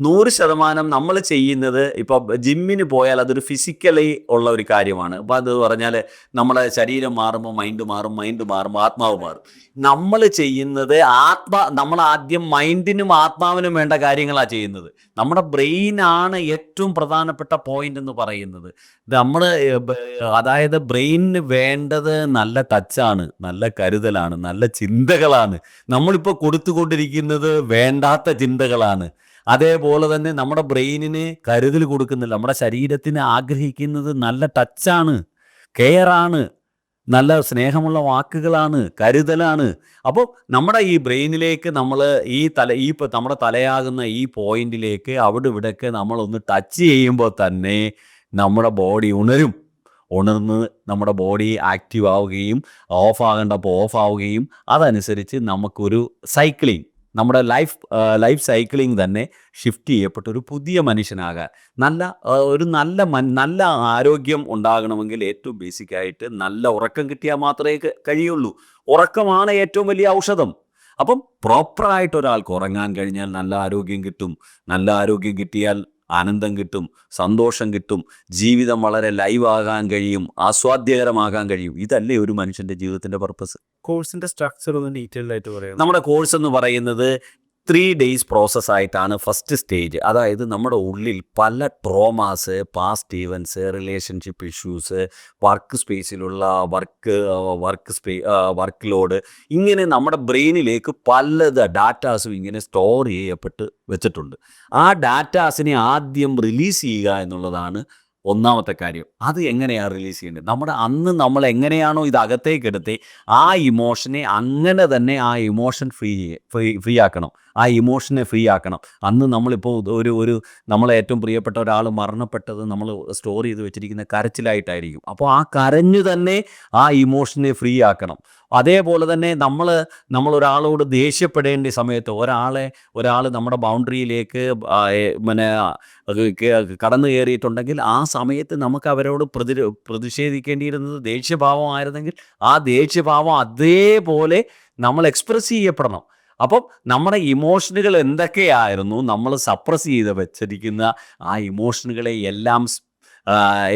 നൂറ് ശതമാനം നമ്മൾ ചെയ്യുന്നത് ഇപ്പോൾ ജിമ്മിന് പോയാൽ അതൊരു ഫിസിക്കലി ഉള്ള ഒരു കാര്യമാണ്. അപ്പോൾ അത് പറഞ്ഞാൽ നമ്മുടെ ശരീരം മാറുമ്പോൾ മൈൻഡ് മാറും മൈൻഡ് മാറുമ്പോൾ ആത്മാവ് മാറും. നമ്മൾ ചെയ്യുന്നത് ആത്മാ നമ്മൾ ആദ്യം മൈൻഡിനും ആത്മാവിനും വേണ്ട കാര്യങ്ങളാണ് ചെയ്യുന്നത്. നമ്മുടെ ബ്രെയിൻ ആണ് ഏറ്റവും പ്രധാനപ്പെട്ട പോയിന്റ് എന്ന് പറയുന്നത്. നമ്മൾ അതായത് ബ്രെയിനിന് വേണ്ടത് നല്ല ടച്ചാണ് നല്ല കരുതലാണ് നല്ല ചിന്തകളാണ്. നമ്മളിപ്പോൾ കൊടുത്തുകൊണ്ടിരിക്കുന്നത് വേണ്ടാത്ത ചിന്തകളാണ്. അതേപോലെ തന്നെ നമ്മുടെ ബ്രെയിനിന് കരുതൽ കൊടുക്കുന്നില്ല. നമ്മുടെ ശരീരത്തിന് ആഗ്രഹിക്കുന്നത് നല്ല ടച്ചാണ് കെയറാണ് നല്ല സ്നേഹമുള്ള വാക്കുകളാണ് കരുതലാണ്. അപ്പോൾ നമ്മുടെ ഈ ബ്രെയിനിലേക്ക് നമ്മൾ ഈ തല ഈ നമ്മുടെ തലയാകുന്ന ഈ പോയിന്റിലേക്ക് അവിടെ ഇവിടെയൊക്കെ നമ്മളൊന്ന് ടച്ച് ചെയ്യുമ്പോൾ തന്നെ നമ്മുടെ ബോഡി ഉണരും. ഉണർന്ന് നമ്മുടെ ബോഡി ആക്റ്റീവ് ആവുകയും ഓഫ് ആകേണ്ടപ്പോൾ ഓഫ് ആവുകയും അതനുസരിച്ച് നമുക്കൊരു സൈക്ലിംഗ് നമ്മുടെ ലൈഫ് ലൈഫ് സൈക്ലിംഗ് തന്നെ ഷിഫ്റ്റ് ചെയ്യപ്പെട്ട ഒരു പുതിയ മനുഷ്യനാകാൻ. നല്ല ഒരു നല്ല നല്ല ആരോഗ്യം ഉണ്ടാകണമെങ്കിൽ ഏറ്റവും ബേസിക്കായിട്ട് നല്ല ഉറക്കം കിട്ടിയാൽ മാത്രമേ കഴിയുള്ളൂ. ഉറക്കമാണ് ഏറ്റവും വലിയ ഔഷധം. അപ്പം പ്രോപ്പറായിട്ട് ഒരാൾക്ക് ഉറങ്ങാൻ കഴിഞ്ഞാൽ നല്ല ആരോഗ്യം കിട്ടും. നല്ല ആരോഗ്യം കിട്ടിയാൽ ആനന്ദം കിട്ടും സന്തോഷം കിട്ടും ജീവിതം വളരെ ലൈവ് ലൈവാകാൻ കഴിയും ആസ്വാദ്യകരമാകാൻ കഴിയും. ഇതല്ലേ ഒരു മനുഷ്യന്റെ ജീവിതത്തിന്റെ പർപ്പസ് കോഴ്സിന്റെ സ്ട്രക്ചർ ഒന്ന് ഡീറ്റെയിൽഡ് ആയിട്ട് പറയാം നമ്മുടെ കോഴ്സ് എന്ന് പറയുന്നത് ത്രീ ഡേയ്സ് പ്രോസസ് ആയിട്ടാണ് ഫസ്റ്റ് സ്റ്റേജ് അതായത് നമ്മുടെ ഉള്ളിൽ പല traumas past events relationship issues work സ്പേസിലുള്ള work work space work load ഇങ്ങനെ നമ്മുടെ ബ്രെയിനിലേക്ക് പലത് ഡാറ്റാസും ഇങ്ങനെ സ്റ്റോർ ചെയ്യപ്പെട്ട് വെച്ചിട്ടുണ്ട്. ആ ഡാറ്റാസിനെ ആദ്യം റിലീസ് ചെയ്യുക എന്നുള്ളതാണ് ഒന്നാമത്തെ കാര്യം അത് എങ്ങനെയാണ് റിലീസ് ചെയ്യേണ്ടത്? നമ്മുടെ അന്ന് നമ്മൾ എങ്ങനെയാണോ ഇത് അകത്തേക്ക് എടുത്ത് ആ ഇമോഷനെ അങ്ങനെ തന്നെ ആ ഇമോഷൻ ഫ്രീ ഫ്രീ ഫ്രീ ആക്കണം. ആ ഇമോഷനെ ഫ്രീ ആക്കണം. അന്ന് നമ്മളിപ്പോൾ ഒരു ഒരു നമ്മളെ ഏറ്റവും പ്രിയപ്പെട്ട ഒരാൾ മരണപ്പെട്ടത് നമ്മൾ സ്റ്റോർ ചെയ്ത് വെച്ചിരിക്കുന്ന കരച്ചിലായിട്ടായിരിക്കും. അപ്പോൾ ആ കരഞ്ഞു തന്നെ ആ ഇമോഷനെ ഫ്രീ ആക്കണം. അതേപോലെ തന്നെ നമ്മൾ നമ്മൾ ഒരാളോട് ദേഷ്യപ്പെടേണ്ട സമയത്ത് ഒരാളെ ഒരാൾ നമ്മുടെ ബൗണ്ടറിയിലേക്ക് പിന്നെ കടന്നു കയറിയിട്ടുണ്ടെങ്കിൽ ആ സമയത്ത് നമുക്ക് അവരോട് പ്രതി പ്രതിഷേധിക്കേണ്ടിയിരുന്നത് ദേഷ്യഭാവമായിരുന്നെങ്കിൽ ആ ദേഷ്യഭാവം അതേപോലെ നമ്മൾ എക്സ്പ്രസ് ചെയ്യപ്പെടണം. അപ്പം നമ്മുടെ ഇമോഷനുകൾ എന്തൊക്കെയായിരുന്നു? നമ്മൾ സപ്രസ് ചെയ്ത് വെച്ചിരിക്കുന്ന ആ ഇമോഷനുകളെ എല്ലാം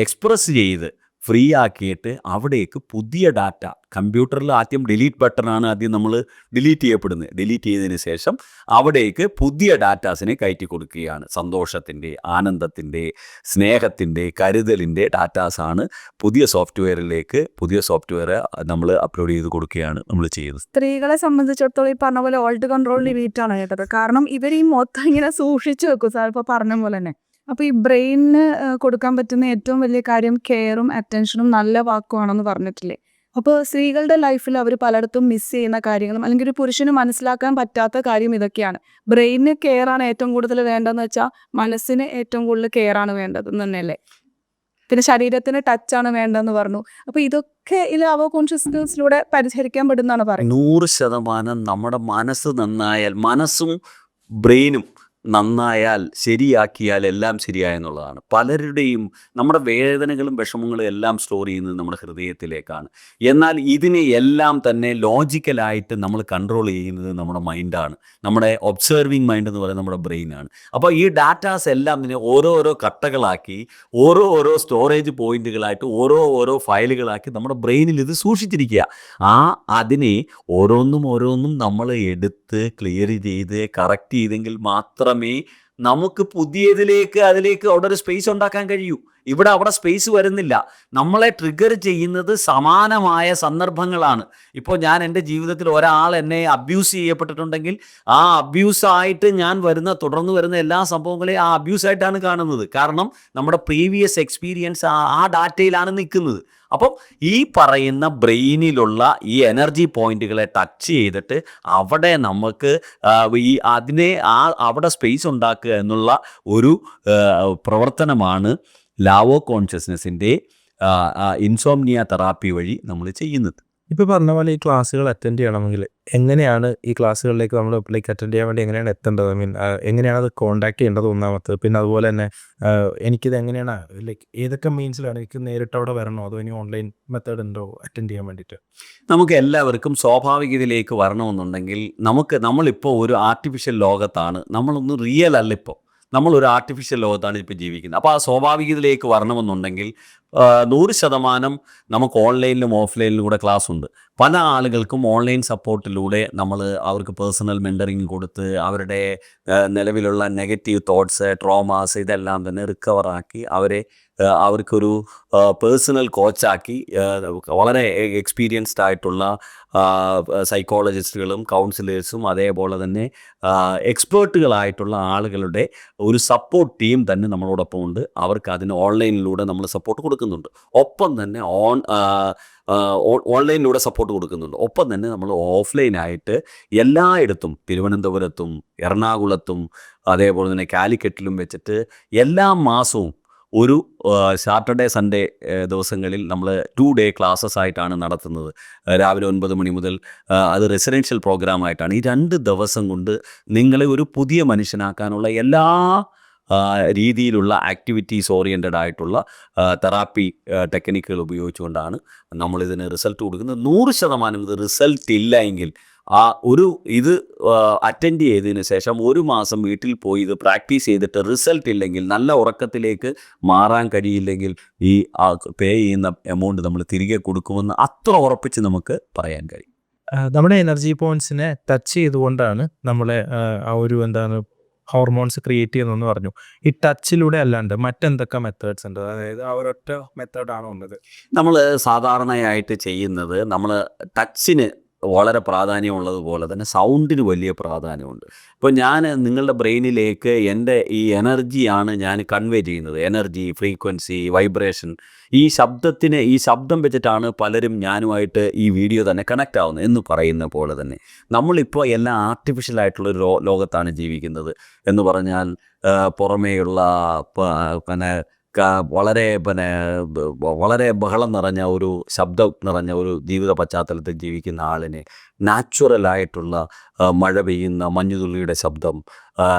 എക്സ്പ്രസ് ചെയ്ത് ഫ്രീ ആക്കിയിട്ട് അവിടേക്ക് പുതിയ ഡാറ്റ. കമ്പ്യൂട്ടറിൽ ആദ്യം ഡിലീറ്റ് ബട്ടണാണ് ആദ്യം നമ്മൾ ഡിലീറ്റ് ചെയ്യപ്പെടുന്നത്. ഡിലീറ്റ് ചെയ്തതിന് ശേഷം അവിടേക്ക് പുതിയ ഡാറ്റാസിനെ കയറ്റി കൊടുക്കുകയാണ്. സന്തോഷത്തിന്റെ ആനന്ദത്തിന്റെ സ്നേഹത്തിന്റെ കരുതലിന്റെ ഡാറ്റാസാണ് പുതിയ സോഫ്റ്റ്വെയറിലേക്ക് പുതിയ സോഫ്റ്റ്വെയർ നമ്മൾ അപ്ലോഡ് ചെയ്ത് കൊടുക്കുകയാണ് നമ്മൾ ചെയ്യുന്നത്. സ്ത്രീകളെ സംബന്ധിച്ചിടത്തോളം ഈ പറഞ്ഞ പോലെ ഓൾഡ് കൺട്രോൾ ലിമിറ്റാണ് കേട്ടത്. കാരണം ഇവർ ഈ മൊത്തം ഇങ്ങനെ സൂക്ഷിച്ചു വെക്കും സാർ ഇപ്പോൾ പറഞ്ഞ പോലെ തന്നെ. അപ്പോൾ ഈ ബ്രെയിനിന് കൊടുക്കാൻ പറ്റുന്ന ഏറ്റവും വലിയ കാര്യം കെയറും അറ്റൻഷനും നല്ല വാക്കുമാണെന്ന് പറഞ്ഞിട്ടില്ലേ? അപ്പോൾ സ്ത്രീകളുടെ ലൈഫിൽ അവർ പലയിടത്തും മിസ് ചെയ്യുന്ന കാര്യങ്ങളും അല്ലെങ്കിൽ ഒരു പുരുഷന് മനസ്സിലാക്കാൻ പറ്റാത്ത കാര്യം ഇതൊക്കെയാണ്. ബ്രെയിനിന് കെയർ ആണ് ഏറ്റവും കൂടുതൽ വേണ്ടതെന്ന് വെച്ചാൽ മനസ്സിന് ഏറ്റവും കൂടുതൽ കെയർ ആണ് വേണ്ടത് തന്നെയല്ലേ? പിന്നെ ശരീരത്തിന് ടച്ചാണ് വേണ്ടതെന്ന് പറഞ്ഞു. അപ്പൊ ഇതൊക്കെ അവ കോൺഷ്യസ്നസിലൂടെ പരിഹരിക്കാൻ പെടുന്നതാണ് പറയുന്നത്. നൂറ് ശതമാനം നമ്മുടെ മനസ്സ് നന്നായാൽ മനസ്സും ബ്രെയിനും നന്നായാൽ ശരിയാക്കിയാൽ എല്ലാം ശരിയായെന്നുള്ളതാണ് പലരുടെയും നമ്മുടെ വേദനകളും വിഷമങ്ങളും എല്ലാം സ്റ്റോർ ചെയ്യുന്നത് നമ്മുടെ ഹൃദയത്തിലേക്കാണ്. എന്നാൽ ഇതിനെ എല്ലാം തന്നെ ലോജിക്കലായിട്ട് നമ്മൾ കൺട്രോൾ ചെയ്യുന്നത് നമ്മുടെ മൈൻഡാണ് നമ്മുടെ ഒബ്സർവിങ് മൈൻഡ് എന്ന് പറയുന്നത് നമ്മുടെ ബ്രെയിനാണ് അപ്പോൾ ഈ ഡാറ്റാസ് എല്ലാം ഇതിനെ ഓരോ ഓരോ കട്ടകളാക്കി ഓരോ ഓരോ സ്റ്റോറേജ് പോയിന്റുകളായിട്ട് ഓരോ ഓരോ ഫയലുകളാക്കി നമ്മുടെ ബ്രെയിനിൽ ഇത് സൂക്ഷിച്ചിരിക്കുക. ആ അതിനെ ഓരോന്നും ഓരോന്നും നമ്മൾ എടുത്ത് ക്ലിയർ ചെയ്ത് കറക്റ്റ് ചെയ്തെങ്കിൽ മാത്രമേ നമുക്ക് പുതിയതിലേക്ക് അതിലേക്ക് അവിടെ ഒരു സ്പേസ് ഉണ്ടാക്കാൻ കഴിയൂ. ഇവിടെ അവിടെ സ്പേസ് വരുന്നില്ല. നമ്മളെ ട്രിഗർ ചെയ്യുന്നത് സമാനമായ സന്ദർഭങ്ങളാണ്. ഇപ്പോൾ ഞാൻ എന്റെ ജീവിതത്തിൽ ഒരാൾ എന്നെ അബ്യൂസ് ചെയ്യപ്പെട്ടിട്ടുണ്ടെങ്കിൽ ആ അബ്യൂസായിട്ട് ഞാൻ വരുന്ന തുടർന്ന് വരുന്ന എല്ലാ സംഭവങ്ങളെയും ആ അബ്യൂസായിട്ടാണ് കാണുന്നത്. കാരണം നമ്മുടെ പ്രീവിയസ് എക്സ്പീരിയൻസ് ആ ഡാറ്റയിലാണ് നിൽക്കുന്നത്. അപ്പം ഈ പറയുന്ന ബ്രെയിനിലുള്ള ഈ എനർജി പോയിന്റുകളെ ടച്ച് ചെയ്തിട്ട് അവിടെ നമുക്ക് ഈ അതിനെ ആ അവിടെ സ്പേസ് ഉണ്ടാക്കുക എന്നുള്ള ഒരു പ്രവർത്തനമാണ് ലാവോ കോൺഷ്യസ്നെസ്സിന്റെ ഇൻസോംനിയ തെറാപ്പി വഴി നമ്മൾ ചെയ്യുന്നത്. ഇപ്പോൾ പറഞ്ഞ പോലെ ഈ ക്ലാസ്സുകൾ അറ്റൻഡ് ചെയ്യണമെങ്കിൽ എങ്ങനെയാണ് ഈ ക്ലാസ്സുകളിലേക്ക് നമ്മൾ ലൈക്ക് അറ്റൻഡ് ചെയ്യാൻ വേണ്ടി എങ്ങനെയാണ് എത്തേണ്ടത്? ഐ മീൻ എങ്ങനെയാണ് അത് കോൺടാക്ട് ചെയ്യേണ്ടത് ഒന്നാമത്തെ പിന്നെ അതുപോലെ തന്നെ എനിക്കിത് എങ്ങനെയാണ് ലൈക്ക് ഏതൊക്കെ മീൻസിലാണ് എനിക്ക് നേരിട്ട് അവിടെ വരണോ? അതോ ഇനി ഓൺലൈൻ മെത്തേഡ് ഉണ്ടോ അറ്റൻഡ് ചെയ്യാൻ വേണ്ടിയിട്ട്? നമുക്ക് എല്ലാവർക്കും സ്വാഭാവികതയിലേക്ക് വരണമെന്നുണ്ടെങ്കിൽ നമുക്ക് നമ്മളിപ്പോൾ ഒരു ആർട്ടിഫിഷ്യൽ ലോകത്താണ്. നമ്മളൊന്ന് റിയൽ അല്ല ഇപ്പോൾ നമ്മളൊരു ആർട്ടിഫിഷ്യൽ ലോകത്താണ് ഇപ്പോൾ ജീവിക്കുന്നത്. അപ്പോൾ ആ സ്വാഭാവികതയിലേക്ക് വരണമെന്നുണ്ടെങ്കിൽ നൂറ് ശതമാനം നമുക്ക് ഓൺലൈനിലും ഓഫ്ലൈനിലും കൂടെ ക്ലാസ് ഉണ്ട്. പല ആളുകൾക്കും ഓൺലൈൻ സപ്പോർട്ടിലൂടെ നമ്മൾ അവർക്ക് പേഴ്സണൽ മെന്ററിങ് കൊടുത്ത് അവരുടെ നിലവിലുള്ള നെഗറ്റീവ് തോട്ട്സ് ട്രോമാസ് ഇതെല്ലാം തന്നെ റിക്കവറാക്കി അവരെ അവർക്കൊരു പേഴ്സണൽ കോച്ചാക്കി വളരെ എക്സ്പീരിയൻസ്ഡ് ആയിട്ടുള്ള സൈക്കോളജിസ്റ്റുകളും കൗൺസിലേഴ്സും അതേപോലെ തന്നെ എക്സ്പേർട്ടുകളായിട്ടുള്ള ആളുകളുടെ ഒരു സപ്പോർട്ട് ടീം തന്നെ നമ്മളോടൊപ്പം ഉണ്ട്. അവർക്ക് അതിന് ഓൺലൈനിലൂടെ നമ്മൾ സപ്പോർട്ട് കൊടുക്കുന്നുണ്ട്. ഒപ്പം തന്നെ ഓൺ ഓൺലൈനിലൂടെ സപ്പോർട്ട് കൊടുക്കുന്നുണ്ട്. ഒപ്പം തന്നെ നമ്മൾ ഓഫ്ലൈനായിട്ട് എല്ലായിടത്തും തിരുവനന്തപുരത്തും എറണാകുളത്തും അതേപോലെ തന്നെ കാലിക്കറ്റിലും വെച്ചിട്ട് എല്ലാ മാസവും ഒരു സാറ്റർഡേ സൺഡേ ദിവസങ്ങളിൽ നമ്മൾ ടു ഡേ ക്ലാസ്സസ് ആയിട്ടാണ് നടത്തുന്നത്. രാവിലെ ഒൻപത് മണി മുതൽ അത് റെസിഡൻഷ്യൽ പ്രോഗ്രാം ആയിട്ടാണ്. ഈ രണ്ട് ദിവസം കൊണ്ട് നിങ്ങളെ ഒരു പുതിയ മനുഷ്യനാക്കാനുള്ള എല്ലാ രീതിയിലുള്ള ആക്ടിവിറ്റീസ് ഓറിയന്റഡ് ആയിട്ടുള്ള തെറാപ്പി ടെക്നിക്കുകൾ ഉപയോഗിച്ചുകൊണ്ടാണ് നമ്മളിതിന് റിസൾട്ട് കൊടുക്കുന്നത്. നൂറ് ശതമാനം ഇത് റിസൾട്ട് ഇല്ല എങ്കിൽ ആ ഒരു ഇത് അറ്റൻഡ് ചെയ്തതിന് ശേഷം ഒരു മാസം വീട്ടിൽ പോയി ഇത് പ്രാക്ടീസ് ചെയ്തിട്ട് റിസൾട്ട് ഇല്ലെങ്കിൽ നല്ല ഉറക്കത്തിലേക്ക് മാറാൻ കഴിയില്ലെങ്കിൽ ഈ പേ ചെയ്യുന്ന എമൗണ്ട് നമ്മൾ തിരികെ കൊടുക്കുമെന്ന് അത്ര ഉറപ്പിച്ച് നമുക്ക് പറയാൻ കഴിയും. നമ്മുടെ എനർജി പോയിന്റ്സിനെ ടച്ച് ചെയ്തുകൊണ്ടാണ് നമ്മളെ ആ, ഒരു എന്താണ് ഹോർമോൺസ് ക്രിയേറ്റ് ചെയ്യുന്നതെന്ന് പറഞ്ഞു. ഈ ടച്ചിലൂടെ അല്ലാണ്ട് മറ്റെന്തൊക്കെ മെത്തേഡ്സ് ഉണ്ട്? അതായത് ആ ഒരൊറ്റ മെത്തേഡാണോ ഉള്ളത്? നമ്മൾ സാധാരണയായിട്ട് ചെയ്യുന്നത് നമ്മൾ ടച്ചിന് വളരെ പ്രാധാന്യമുള്ളതുപോലെ തന്നെ സൗണ്ടിന് വലിയ പ്രാധാന്യമുണ്ട്. ഇപ്പോൾ ഞാൻ നിങ്ങളുടെ ബ്രെയിനിലേക്ക് എന്റെ ഈ എനർജിയാണ് ഞാൻ കൺവേ ചെയ്യുന്നത്. എനർജി ഫ്രീക്വൻസി വൈബ്രേഷൻ ഈ ശബ്ദത്തിന് ഈ ശബ്ദം വെച്ചിട്ടാണ് പലരും ഞാനുമായിട്ട് ഈ വീഡിയോ തന്നെ കണക്റ്റ് ആവുന്നത് എന്ന് പറയുന്ന പോലെ തന്നെ. നമ്മളിപ്പോൾ എല്ലാം ആർട്ടിഫിഷ്യൽ ആയിട്ടുള്ളൊരു ലോ ലോകത്താണ് ജീവിക്കുന്നത് എന്ന് പറഞ്ഞാൽ പുറമേയുള്ള പിന്നെ വളരെ പിന്നെ വളരെ ബഹളം നിറഞ്ഞ ഒരു ശബ്ദം നിറഞ്ഞ ഒരു ജീവിത പശ്ചാത്തലത്തിൽ ജീവിക്കുന്ന ആളിനെ നാച്ചുറലായിട്ടുള്ള മഴ പെയ്യുന്ന മഞ്ഞുതുള്ളിയുടെ ശബ്ദം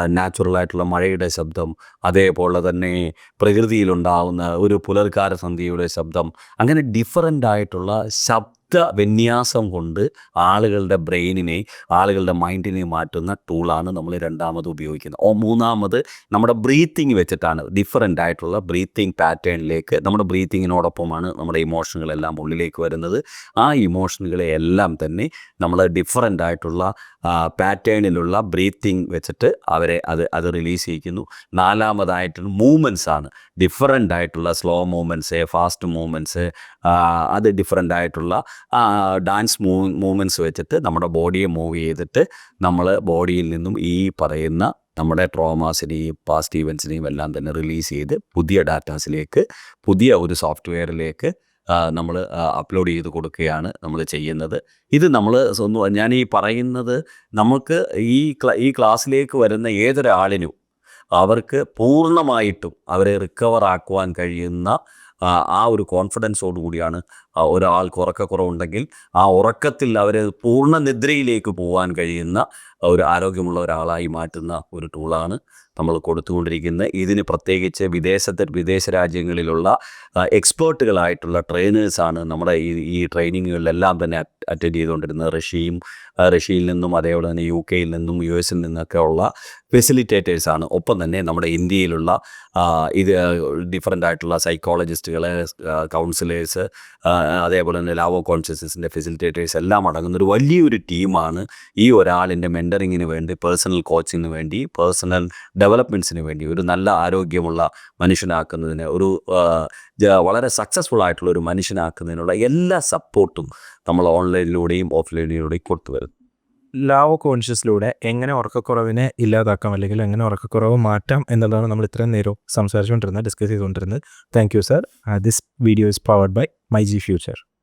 നാച്ചുറലായിട്ടുള്ള മഴയുടെ ശബ്ദം അതേപോലെ തന്നെ പ്രകൃതിയിലുണ്ടാവുന്ന ഒരു പുലർക്കാര സന്ധ്യയുടെ ശബ്ദം അങ്ങനെ ഡിഫറന്റ് ആയിട്ടുള്ള ശബ്ദ വിന്യാസം കൊണ്ട് ആളുകളുടെ ബ്രെയിനിനെ ആളുകളുടെ മൈൻഡിനെ മാറ്റുന്ന ടൂളാണ് നമ്മൾ രണ്ടാമത് ഉപയോഗിക്കുന്നത്. ഓ മൂന്നാമത് നമ്മുടെ ബ്രീത്തിങ് വെച്ചിട്ടാണ്. ഡിഫറന്റ് ആയിട്ടുള്ള ബ്രീത്തിങ് പാറ്റേണിലേക്ക് നമ്മുടെ ബ്രീത്തിങ്ങിനോടൊപ്പമാണ് നമ്മുടെ ഇമോഷനുകളെല്ലാം ഉള്ളിലേക്ക് വരുന്നത്. ആ ഇമോഷനുകളെ എല്ലാം തന്നെ നമ്മൾ ഡിഫറന്റ് ആയിട്ടുള്ള പാറ്റേണിലുള്ള ബ്രീത്തിങ് വെച്ചിട്ട് അവരെ അത് അത് റിലീസ് ചെയ്യിക്കുന്നു. നാലാമതായിട്ട് മൂവ്മെന്റ്സ് ആണ്. ഡിഫറന്റ് ആയിട്ടുള്ള സ്ലോ മൂവ്മെന്റ്സ് ഫാസ്റ്റ് മൂവ്മെന്റ്സ് അത് ഡിഫറന്റ് ആയിട്ടുള്ള ഡാൻസ് മൂവ് മൂവ്മെന്റ്സ് വെച്ചിട്ട് നമ്മുടെ ബോഡിയെ മൂവ് ചെയ്തിട്ട് നമ്മൾ ബോഡിയിൽ നിന്നും ഈ പറയുന്ന നമ്മുടെ ട്രോമാസിനെയും പാസ്റ്റ് ഈവൻസിനെയും എല്ലാം തന്നെ റിലീസ് ചെയ്ത് പുതിയ ഡാറ്റാസിലേക്ക് പുതിയ ഒരു സോഫ്റ്റ്വെയറിലേക്ക് നമ്മൾ അപ്ലോഡ് ചെയ്ത് കൊടുക്കുകയാണ് നമ്മൾ ചെയ്യുന്നത്. ഇത് നമ്മൾ സ്വന്തം ഞാൻ ഈ പറയുന്നത് നമുക്ക് ഈ ഈ ക്ലാസ്സിലേക്ക് വരുന്ന ഏതൊരാളിനും അവർക്ക് പൂർണമായിട്ടും അവരെ റിക്കവർ ആക്കുവാൻ കഴിയുന്ന ആ, ഒരു കോൺഫിഡൻസോടു കൂടിയാണ് ഒരാൾക്ക് ഉറക്കക്കുറവുണ്ടെങ്കിൽ ആ ഉറക്കത്തിൽ അവരെ പൂർണ നിദ്രയിലേക്ക് പോകാൻ കഴിയുന്ന ഒരു ആരോഗ്യമുള്ള ഒരാളായി മാറ്റുന്ന ഒരു ടൂളാണ് നമ്മൾ കൊടുത്തുകൊണ്ടിരിക്കുന്നത് ഇതിന് പ്രത്യേകിച്ച് വിദേശത്തെ വിദേശ രാജ്യങ്ങളിലുള്ള എക്സ്പേർട്ടുകളായിട്ടുള്ള ട്രെയിനേഴ്സാണ് നമ്മുടെ ഈ ഈ ട്രെയിനിങ്ങുകളിലെല്ലാം തന്നെ അറ്റൻഡ് ചെയ്തുകൊണ്ടിരുന്നത്. റഷ്യയും റഷ്യയിൽ നിന്നും അതേപോലെ തന്നെ യു കെയിൽ നിന്നും യു എസിൽ നിന്നൊക്കെ ഉള്ള ഫെസിലിറ്റേറ്റേഴ്സാണ്. ഒപ്പം തന്നെ നമ്മുടെ ഇന്ത്യയിലുള്ള ഇത് ഡിഫറെന്റ് ആയിട്ടുള്ള സൈക്കോളജിസ്റ്റുകൾ കൗൺസിലേഴ്സ് അതേപോലെ തന്നെ ലാവോ കോൺഷ്യസ്നസിന്റെ ഫെസിലിറ്റേറ്റേഴ്സ് എല്ലാം അടങ്ങുന്ന ഒരു വലിയൊരു ടീമാണ് ഈ ഒരാളിന്റെ മെന്ററിങ്ങിന് വേണ്ടി പേഴ്സണൽ കോച്ചിങ്ങിന് വേണ്ടി പേഴ്സണൽ ഡെവലപ്മെന്റ്സിന് വേണ്ടി ഒരു നല്ല ആരോഗ്യമുള്ള മനുഷ്യനാക്കുന്നതിന് ഒരു വളരെ സക്സസ്ഫുൾ ആയിട്ടുള്ള ഒരു മനുഷ്യനാക്കുന്നതിനുള്ള എല്ലാ സപ്പോർട്ടും നമ്മൾ ഓൺലൈനിലൂടെയും ഓഫ്ലൈനിലൂടെയും കൊടുത്തുവരുന്നു ലാവ് കോൺഷ്യസിലൂടെ എങ്ങനെ ഉറക്കക്കുറവിനെ ഇല്ലാതാക്കാം അല്ലെങ്കിൽ എങ്ങനെ ഉറക്കക്കുറവ് മാറ്റാം എന്നുള്ളതാണ് നമ്മൾ ഇത്രയും നേരം സംസാരിച്ചുകൊണ്ടിരുന്നത് ഡിസ്കസ് ചെയ്തുകൊണ്ടിരുന്നത്. Thank you sir this video is powered by my G future